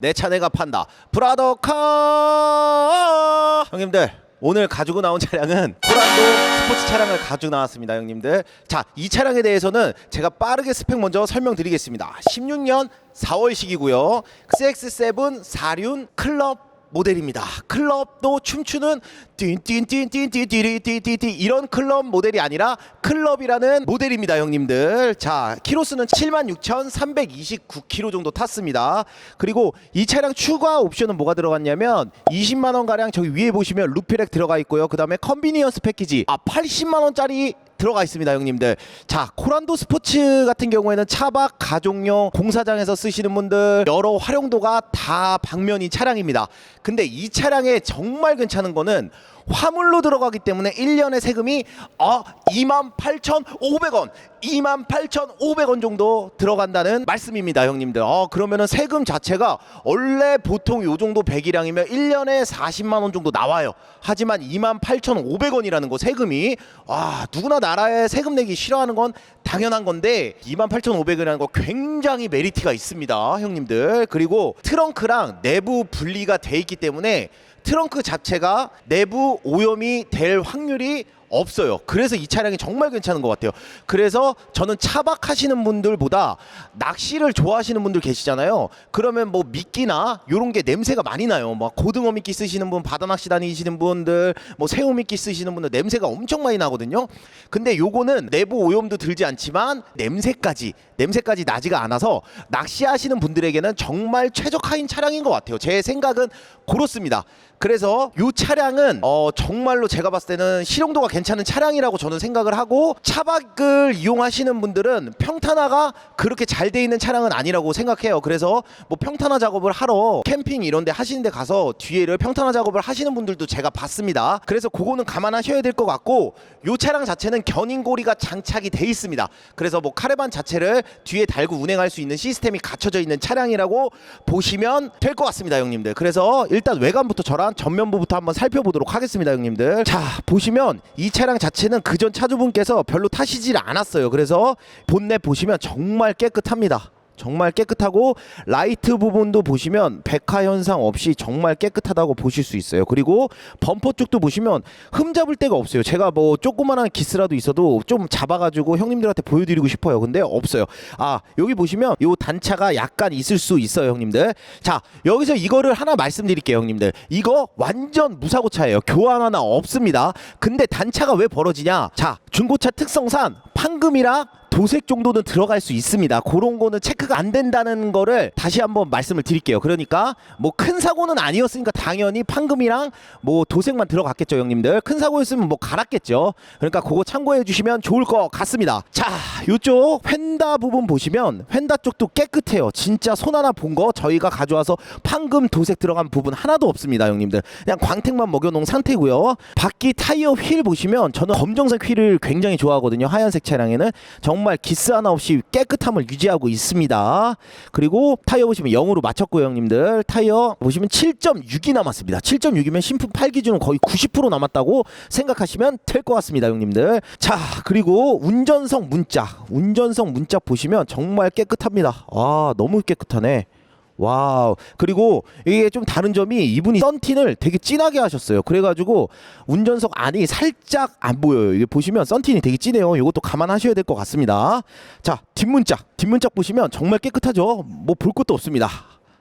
내 차 내가 판다. 브라더카! 형님들 오늘 가지고 나온 차량은 코란도 스포츠 차량을 가지고 나왔습니다 형님들. 자 이 차량에 대해서는 제가 빠르게 스펙 먼저 설명드리겠습니다. 16년 4월식이고요. CX7 사륜 클럽 모델입니다. 클럽도 춤추는 띵띵띵띵띵띵띵띵띵 이런 클럽 모델이 아니라 클럽이라는 모델입니다, 형님들. 자, 키로수는 76,329km 정도 탔습니다. 그리고 이 차량 추가 옵션은 뭐가 들어갔냐면 20만 원 가량 저기 위에 보시면 루피렉 들어가 있고요. 그다음에 컨비니언스 패키지 아 80만 원짜리 들어가 있습니다, 형님들. 자, 코란도 스포츠 같은 경우에는 차박 가족용 공사장에서 쓰시는 분들 여러 활용도가 다 방면이 차량입니다. 근데 이 차량에 정말 괜찮은 거는 화물로 들어가기 때문에 1년의 세금이 어 28,500원, 28,500원 정도 들어간다는 말씀입니다, 형님들. 어 그러면은 세금 자체가 원래 보통 요 정도 배기량이면 1년에 40만 원 정도 나와요. 하지만 28,500원이라는 거 세금이 와, 누구나 나라에 세금 내기 싫어하는 건 당연한 건데 28,500원이라는 거 굉장히 메리트가 있습니다, 형님들. 그리고 트렁크랑 내부 분리가 돼 있기 때문에 트렁크 자체가 내부 오염이 될 확률이 없어요. 그래서 이 차량이 정말 괜찮은 것 같아요. 그래서 저는 차박하시는 분들보다 낚시를 좋아하시는 분들 계시잖아요. 그러면 뭐 미끼나 요런 게 냄새가 많이 나요. 막 고등어 미끼 쓰시는 분, 바다 낚시 다니시는 분들, 뭐 새우 미끼 쓰시는 분들 냄새가 엄청 많이 나거든요. 근데 요거는 내부 오염도 들지 않지만 냄새까지 냄새까지 나지가 않아서 낚시하시는 분들에게는 정말 최적화인 차량인 것 같아요. 제 생각은 그렇습니다. 그래서 이 차량은 어, 정말로 제가 봤을 때는 실용도가 괜찮은 차량이라고 저는 생각을 하고 차박을 이용하시는 분들은 평탄화가 그렇게 잘 돼 있는 차량은 아니라고 생각해요. 그래서 뭐 평탄화 작업을 하러 캠핑 이런 데 하시는 데 가서 뒤에를 평탄화 작업을 하시는 분들도 제가 봤습니다. 그래서 그거는 감안하셔야 될 것 같고 이 차량 자체는 견인고리가 장착이 돼 있습니다. 그래서 뭐 카레반 자체를 뒤에 달고 운행할 수 있는 시스템이 갖춰져 있는 차량이라고 보시면 될 것 같습니다, 형님들. 그래서 일단 외관부터 저랑 전면부부터 한번 살펴보도록 하겠습니다, 형님들. 자, 보시면 이 차량 자체는 그전 차주분께서 별로 타시질 않았어요. 그래서 본넷 보시면 정말 깨끗합니다. 정말 깨끗하고 라이트 부분도 보시면 백화 현상 없이 정말 깨끗하다고 보실 수 있어요. 그리고 범퍼 쪽도 보시면 흠 잡을 데가 없어요. 제가 뭐 조그만한 기스라도 있어도 좀 잡아가지고 형님들한테 보여드리고 싶어요. 근데 없어요. 아 여기 보시면 요 단차가 약간 있을 수 있어요, 형님들. 자 여기서 이거를 하나 말씀드릴게요, 형님들. 이거 완전 무사고 차예요. 교환 하나 없습니다. 근데 단차가 왜 벌어지냐? 자 중고차 특성상 판금이랑 도색 정도는 들어갈 수 있습니다. 그런 거는 체크가 안 된다는 거를 다시 한번 말씀을 드릴게요. 그러니까 뭐 큰 사고는 아니었으니까 당연히 판금이랑 뭐 도색만 들어갔겠죠, 형님들. 큰 사고였으면 뭐 갈았겠죠. 그러니까 그거 참고해 주시면 좋을 것 같습니다. 자, 이쪽 휀다 부분 보시면 휀다 쪽도 깨끗해요. 진짜 손 하나 본 거 저희가 가져와서 판금 도색 들어간 부분 하나도 없습니다, 형님들. 그냥 광택만 먹여놓은 상태고요. 바퀴 타이어 휠 보시면 저는 검정색 휠을 굉장히 좋아하거든요. 하얀색 차량에는 정말 기스 하나 없이 깨끗함을 유지하고 있습니다. 그리고 타이어 보시면 0으로 맞췄고요, 형님들. 타이어 보시면 7.6이 남았습니다. 7.6이면 신품 8 기준은 거의 90% 남았다고 생각하시면 될 것 같습니다, 형님들. 자, 그리고 운전석 문짝, 운전석 문짝 보시면 정말 깨끗합니다. 와, 너무 깨끗하네. 와우. 그리고 이게 좀 다른 점이 이분이 썬틴을 되게 진하게 하셨어요. 그래가지고 운전석 안이 살짝 안 보여요. 이게 보시면 썬틴이 되게 진해요. 이것도 감안하셔야 될 것 같습니다. 자, 뒷문짝. 뒷문짝 보시면 정말 깨끗하죠. 뭐 볼 것도 없습니다.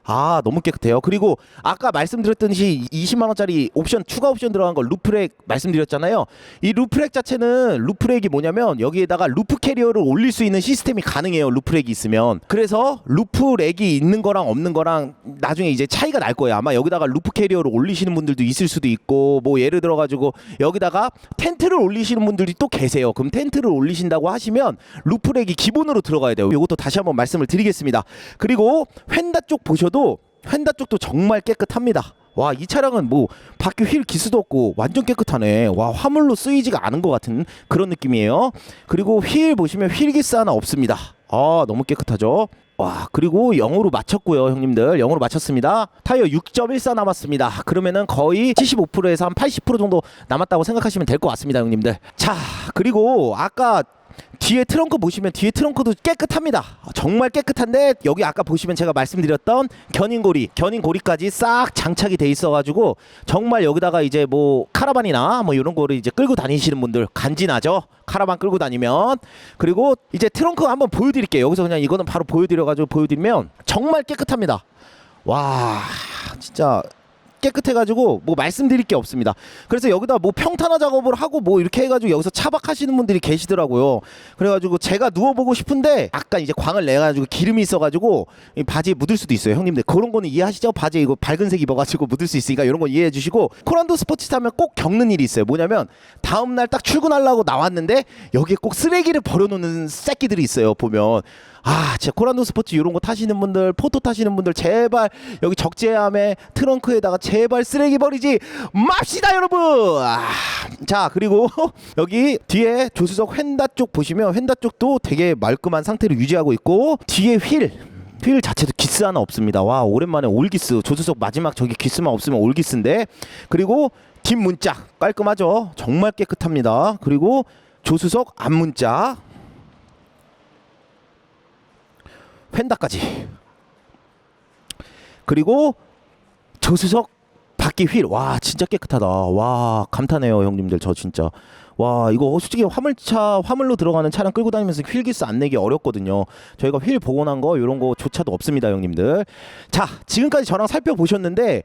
아 너무 깨끗해요. 그리고 아까 말씀드렸듯이 20만 원짜리 옵션 추가 옵션 들어간 거 루프렉 말씀드렸잖아요. 이 루프렉 자체는 루프렉이 뭐냐면 여기에다가 루프 캐리어를 올릴 수 있는 시스템이 가능해요. 루프렉이 있으면. 그래서 루프렉이 있는 거랑 없는 거랑 나중에 이제 차이가 날 거예요. 아마 여기다가 루프 캐리어를 올리시는 분들도 있을 수도 있고 뭐 예를 들어 가지고 여기다가 텐트를 올리시는 분들이 또 계세요. 그럼 텐트를 올리신다고 하시면 루프렉이 기본으로 들어가야 돼요. 이것도 다시 한번 말씀을 드리겠습니다. 그리고 휀다 쪽 보셔도 휀다 쪽도 정말 깨끗합니다. 와, 이 차량은 뭐 바퀴 휠 기스도 없고 완전 깨끗하네. 와, 화물로 쓰이지가 않은 것 같은 그런 느낌이에요. 그리고 휠 보시면 휠 기스 하나 없습니다. 아, 너무 깨끗하죠. 와, 그리고 0으로 맞췄고요, 형님들. 0으로 맞췄습니다. 타이어 6.14 남았습니다. 그러면은 거의 75%에서 한 80% 정도 남았다고 생각하시면 될 것 같습니다, 형님들. 자, 그리고 아까 뒤에 트렁크 보시면 뒤에 트렁크도 깨끗합니다. 정말 깨끗한데 여기 아까 보시면 제가 말씀드렸던 견인고리, 견인고리까지 싹 장착이 돼 있어가지고 정말 여기다가 이제 뭐 카라반이나 뭐 이런 거를 이제 끌고 다니시는 분들 간지나죠. 카라반 끌고 다니면 그리고 이제 트렁크 한번 보여드릴게요. 여기서 그냥 이거는 바로 보여드려가지고 보여드리면 정말 깨끗합니다. 와 진짜 깨끗해가지고 뭐 말씀드릴 게 없습니다. 그래서 여기다 뭐 평탄화 작업을 하고 뭐 이렇게 해가지고 여기서 차박하시는 분들이 계시더라고요. 그래가지고 제가 누워보고 싶은데 약간 이제 광을 내가지고 기름이 있어가지고 이 바지에 묻을 수도 있어요. 형님들 그런 거는 이해하시죠? 바지에 이거 밝은색 입어가지고 묻을 수 있으니까 이런 거 이해해 주시고 코란도 스포츠 타면 꼭 겪는 일이 있어요. 뭐냐면 다음 날 딱 출근하려고 나왔는데 여기에 꼭 쓰레기를 버려놓는 새끼들이 있어요. 보면 아, 진짜 코란도 스포츠 이런 거 타시는 분들, 포토 타시는 분들 제발 여기 적재함에 트렁크에다가 제발 쓰레기 버리지 맙시다, 여러분. 아, 자, 그리고 여기 뒤에 조수석 휀다 쪽 보시면 휀다 쪽도 되게 말끔한 상태를 유지하고 있고 뒤에 휠 휠 자체도 기스 하나 없습니다. 와 오랜만에 올기스 조수석 마지막 저기 기스만 없으면 올기스인데 그리고 뒷 문짝 깔끔하죠. 정말 깨끗합니다. 그리고 조수석 앞 문짝 펜다까지. 그리고 조수석 바퀴 휠 와 진짜 깨끗하다. 와 감탄해요 형님들 저 진짜. 와 이거 솔직히 화물차 화물로 들어가는 차량 끌고 다니면서 휠기스 안 내기 어렵거든요. 저희가 휠 복원한 거 이런 거조차도 없습니다 형님들. 자 지금까지 저랑 살펴보셨는데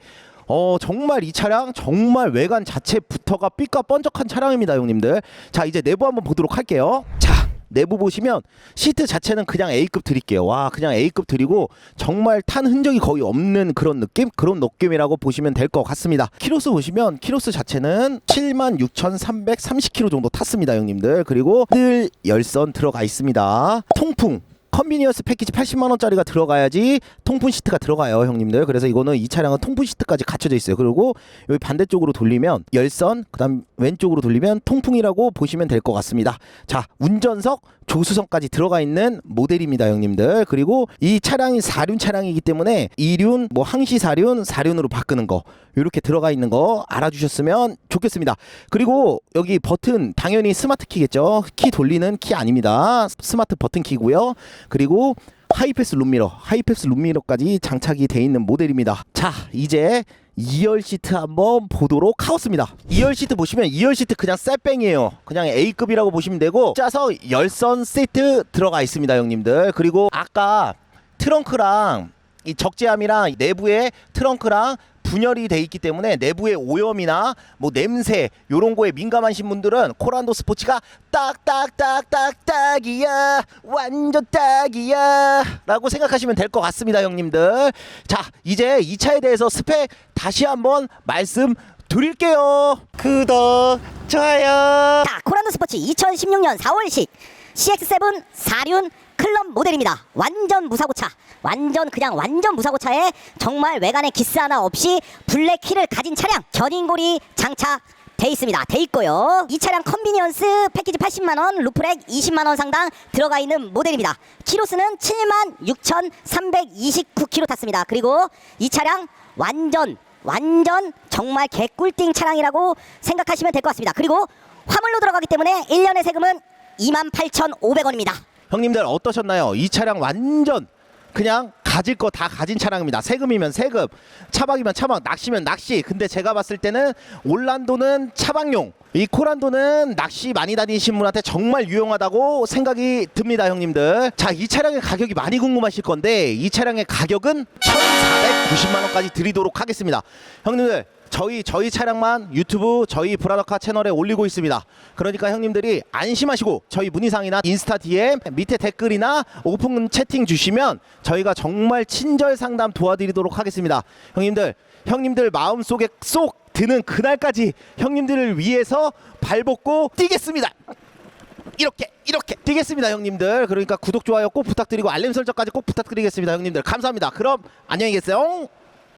어 정말 이 차량 정말 외관 자체부터가 삐까 번쩍한 차량입니다 형님들. 자 이제 내부 한번 보도록 할게요. 자 내부 보시면 시트 자체는 그냥 A급 드릴게요. 와, 그냥 A급 드리고 정말 탄 흔적이 거의 없는 그런 느낌? 그런 느낌이라고 보시면 될 것 같습니다. 키로수 보시면 키로수 자체는 76,330km 정도 탔습니다, 형님들. 그리고 늘 열선 들어가 있습니다. 통풍 컨비니언스 패키지 80만 원짜리가 들어가야지 통풍 시트가 들어가요, 형님들. 그래서 이거는 이 차량은 통풍 시트까지 갖춰져 있어요. 그리고 여기 반대쪽으로 돌리면 열선, 그다음 왼쪽으로 돌리면 통풍이라고 보시면 될 것 같습니다. 자, 운전석, 조수석까지 들어가 있는 모델입니다, 형님들. 그리고 이 차량이 4륜 차량이기 때문에 2륜, 뭐 항시 4륜, 4륜으로 바꾸는 거 이렇게 들어가 있는 거 알아주셨으면 좋겠습니다. 그리고 여기 버튼 당연히 스마트 키겠죠. 키 돌리는 키 아닙니다. 스마트 버튼 키고요. 그리고 하이패스 룸미러, 하이패스 룸미러까지 장착이 돼 있는 모델입니다. 자, 이제 2열 시트 한번 보도록 하겠습니다. 2열 시트 보시면 2열 시트 그냥 쎄뺑이에요. 그냥 A급이라고 보시면 되고 짜서 열선 시트 들어가 있습니다, 형님들. 그리고 아까 트렁크랑 이 적재함이랑 내부에 트렁크랑 분열이 돼 있기 때문에 내부의 오염이나 뭐 냄새 요런 거에 민감하신 분들은 코란도 스포츠가 딱딱딱딱 딱이야 완전 딱이야 라고 생각하시면 될 것 같습니다 형님들. 자 이제 이 차에 대해서 스펙 다시 한번 말씀 드릴게요. 구독 좋아요. 자, 코란도 스포츠 2016년 4월식. CX7 4륜 클럽 모델입니다. 완전 무사고차. 완전 그냥 완전 무사고차에 정말 외관에 기스 하나 없이 블랙 키를 가진 차량 견인고리 장착 돼 있습니다. 돼 있고요. 이 차량 컨비니언스 패키지 80만 원, 루프렉 20만 원 상당 들어가 있는 모델입니다. 키로수는 7만 6,329km 탔습니다. 그리고 이 차량 완전 완전 정말 개꿀띵 차량이라고 생각하시면 될 것 같습니다. 그리고 화물로 들어가기 때문에 1년의 세금은 28,500원입니다. 형님들 어떠셨나요? 이 차량 완전 그냥 가질 거 다 가진 차량입니다. 세금이면 세금, 차박이면 차박, 낚시면 낚시. 근데 제가 봤을 때는 올란도는 차박용, 이 코란도는 낚시 많이 다니신 분한테 정말 유용하다고 생각이 듭니다, 형님들. 자, 이 차량의 가격이 많이 궁금하실 건데 이 차량의 가격은 1,490만 원까지 드리도록 하겠습니다. 형님들 저희 저희 차량만 유튜브 저희 브라더카 채널에 올리고 있습니다. 그러니까 형님들이 안심하시고 저희 문의사항이나 인스타 DM 밑에 댓글이나 오픈 채팅 주시면 저희가 정말 친절 상담 도와드리도록 하겠습니다. 형님들 형님들 마음 속에 쏙 드는 그날까지 형님들을 위해서 발벗고 뛰겠습니다. 이렇게 이렇게 뛰겠습니다 형님들 그러니까 구독 좋아요 꼭 부탁드리고 알림 설정까지 꼭 부탁드리겠습니다 형님들 감사합니다 그럼 안녕히 계세요